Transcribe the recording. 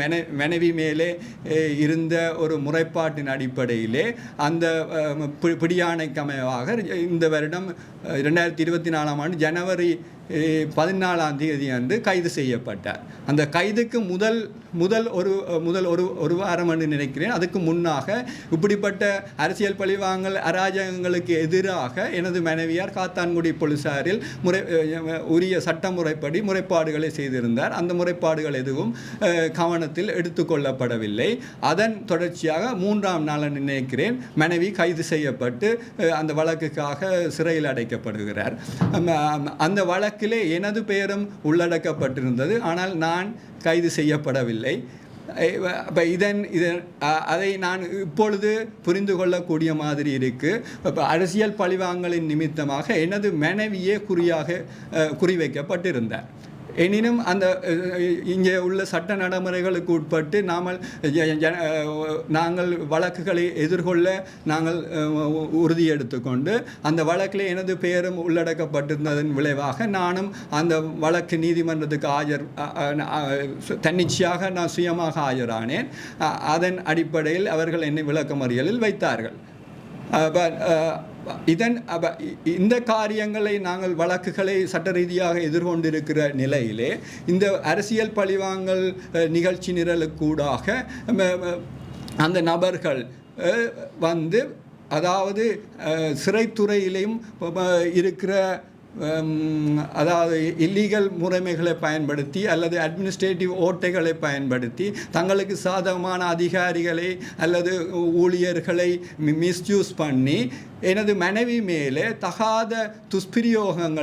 மனை மனைவி மேலே இருந்த ஒரு முறைப்பாட்டின் அடிப்படையிலே அந்த அஹ், பி- அமைவாக இந்த வருடம் ரெண்டாயிரத்தி இருபத்தி நாலாம் ஆண்டு ஜனவரி பதினாலாம் தேதி அன்று கைது செய்யப்பட்டார். அந்த கைதுக்கு முதல் முதல் ஒரு முதல் ஒரு ஒரு வாரம் என்று நினைக்கிறேன். அதுக்கு முன்னாக இப்படிப்பட்ட அரசியல் பழிவாங்கல் அராஜகங்களுக்கு எதிராக எனது மனைவியார் காத்தான்குடி போலீசாரில் முறை உரிய சட்ட முறைப்படி முறைப்பாடுகளை செய்திருந்தார். அந்த முறைப்பாடுகள் எதுவும் கவனத்தில் எடுத்துக்கொள்ளப்படவில்லை. அதன் தொடர்ச்சியாக மூன்றாம் நாள் நினைக்கிறேன் மனைவி கைது செய்யப்பட்டு அந்த வழக்குக்காக சிறையில் அடைக்கப்படுகிறார். அந்த வழக்கு வழக்கிலே எனது பெயரும் உள்ளடக்கப்பட்டிருந்தது. ஆனால் நான் கைது செய்யப்படவில்லை. இப்போ இதன் இதன் அதை நான் இப்பொழுது புரிந்து கொள்ளக்கூடிய மாதிரி இருக்குது இப்போ அரசியல் பழிவாங்கலின் நிமித்தமாக எனது மனைவியே குறியாக குறிவைக்கப்பட்டிருந்தார். எனினும் அந்த இங்கே உள்ள சட்ட நடைமுறைகளுக்கு உட்பட்டு நாமல் நாங்கள் வழக்குகளை எதிர்கொள்ள நாங்கள் உறுதி எடுத்துக்கொண்டு அந்த வழக்கில் எனது பெயரும் உள்ளடக்கப்பட்டிருந்ததன் விளைவாக நானும் அந்த வழக்கு நீதிமன்றத்துக்கு ஆஜர் தன்னிச்சையாக நான் சுயமாக ஆஜரானேன். அதன் அடிப்படையில் அவர்கள் என்னை விளக்கமறியலில் வைத்தார்கள். இதன் இந்த காரியங்களை நாங்கள் வழக்குகளை சட்ட ரீதியாக எதிர்கொண்டிருக்கிற நிலையிலே இந்த அரசியல் பழிவாங்கல் நிகழ்ச்சி நிரலுக்கூடாக அந்த நபர்கள் வந்து அதாவது சிறைத்துறையிலையும் இருக்கிற அதாவது இல்லீகல் முறைமைகளை பயன்படுத்தி அல்லது அட்மினிஸ்ட்ரேட்டிவ் ஓட்டைகளை பயன்படுத்தி தங்களுக்கு சாதகமான அதிகாரிகளை அல்லது ஊழியர்களை மிஸ்யூஸ் பண்ணி எனது மனைவி மேலே தகாத துஷ்பிரயோகங்களை